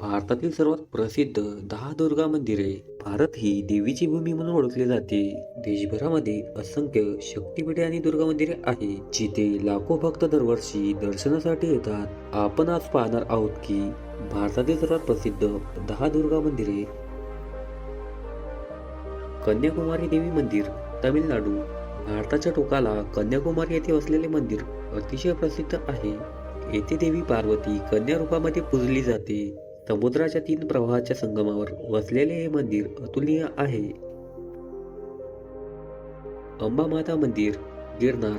भारतातील सर्वात प्रसिद्ध दहा दुर्गा मंदिरे भारत ही देवीची भूमी म्हणून ओळखली जाते. देशभरामध्ये असंख्य शक्तीपीठे आणि दुर्गा मंदिरे आहेत जिथे लाखो भक्त दरवर्षी दर्शनासाठी येतात. आपण आज पाहणार आहोत की भारतातील सर्वात प्रसिद्ध दहा दुर्गा मंदिरे कन्याकुमारी देवी मंदिर तमिळनाडू. भारताच्या टोकाला कन्याकुमारी येथे असलेले मंदिर अतिशय प्रसिद्ध आहे. येथे देवी पार्वती कन्या रूपामध्ये पूजली जाते. समुद्राच्या तीन प्रवाहाच्या संगमावर वसलेले हे मंदिर अतुलनीय आहे. अंबा माता मंदिर गिरनार.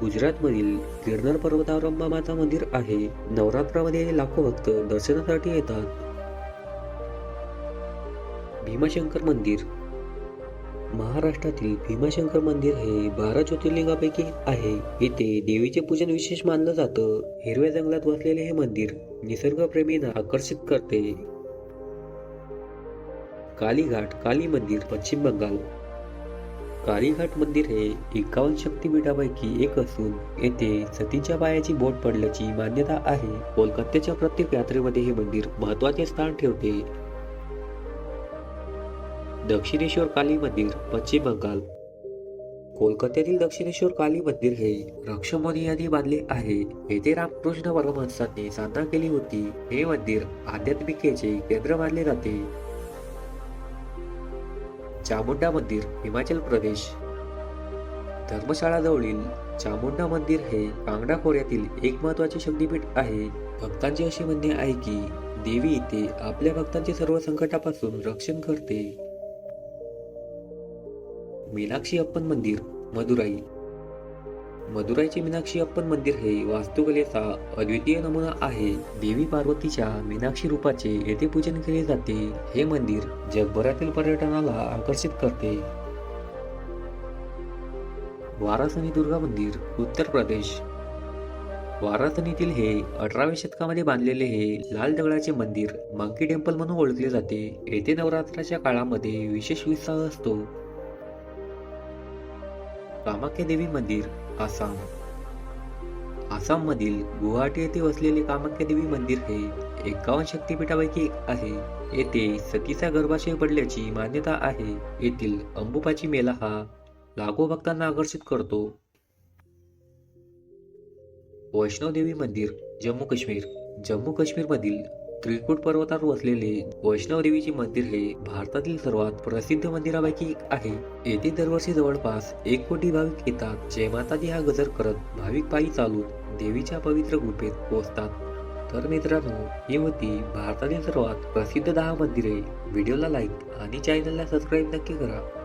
गुजरातमधील गिरनार पर्वतावर अंबा माता मंदिर आहे. नवरात्रामध्ये लाखो भक्त दर्शनासाठी येतात. भीमाशंकर मंदिर महाराष्ट्रातील भीमाशंकर मंदिर हे बारा ज्योतिर्लिंगापैकी आहे. येथे देवीचे पूजन विशेष मानलं जातं. हिरव्या जंगलात वसलेले हे मंदिर निसर्गप्रेमींना आकर्षित करते. कालीघाट काली मंदिर पश्चिम बंगाल. कालीघाट मंदिर हे एकावन्न शक्तिपीठापैकी एक असून येथे सतीच्या पायाची बोट पडल्याची मान्यता आहे. कोलकात्याच्या प्रत्येक यात्रेमध्ये हे मंदिर महत्त्वाचे स्थान ठेवते. दक्षिणेश्वर काली मंदिर पश्चिम बंगाल. कोलकात्यातील दक्षिणेश्वर काली मंदिर हे रक्षमोनी यांनी बांधले आहे. येथे रामकृष्ण परमहंसांनी साधना केली होती. हे मंदिर आध्यात्मिकेचे केंद्र मानले जाते. चामुंडा मंदिर हिमाचल प्रदेश. धर्मशाळा जवळील चामुंडा मंदिर हे कांगडा खोऱ्यातील एक महत्त्वाचे शक्तीपीठ आहे. भक्तांचे असे म्हणणे आहे की देवी इथे आपल्या भक्तांचे सर्व संकटापासून रक्षण करते. मीनाक्षी अप्पन मंदिर मदुराई. मदुराईचे मीनाक्षी अप्पन मंदिर हे वास्तुकलेचा अद्वितीय नमुना आहे. देवी पार्वतीच्या मीनाक्षी रूपाचे येथे पूजन केले जाते. हे मंदिर जगभरातील पर्यटनाला आकर्षित करते. वारासनी दुर्गा मंदिर उत्तर प्रदेश. वारासनीतील हे अठराव्या शतकामध्ये बांधलेले हे लाल दगडाचे मंदिर मंकी टेम्पल म्हणून ओळखले जाते. येथे नवरात्राच्या काळामध्ये विशेष उत्साह असतो. कामाख्या देवी मंदिर आसाम. आसाममधील गुवाहाटी येथे वसलेले कामाख्या देवी मंदिर हे एकावन्न शक्तिपीठापैकी एक आहे. येथे सतीचा गर्भाशय पडल्याची मान्यता आहे. येथील अंबुपाची मेला हा लाखो भक्तांना आकर्षित करतो. वैष्णवदेवी मंदिर जम्मू काश्मीर. जम्मू काश्मीर मधील त्रिकुट पर्वतावर वसलेले वैष्णवदेवीचे मंदिर हे भारतातील सर्वात प्रसिद्ध मंदिरापैकी एक आहे. येथे दरवर्षी जवळपास एक कोटी भाविक येतात. जय माताजी हा गजर करत भाविक पायी चालून देवीच्या पवित्र गुफेत पोहोचतात. तर मित्रांनो ही होती भारतातील सर्वात प्रसिद्ध दहा मंदिरे. व्हिडिओला लाईक आणि चॅनलला सबस्क्राईब नक्की करा.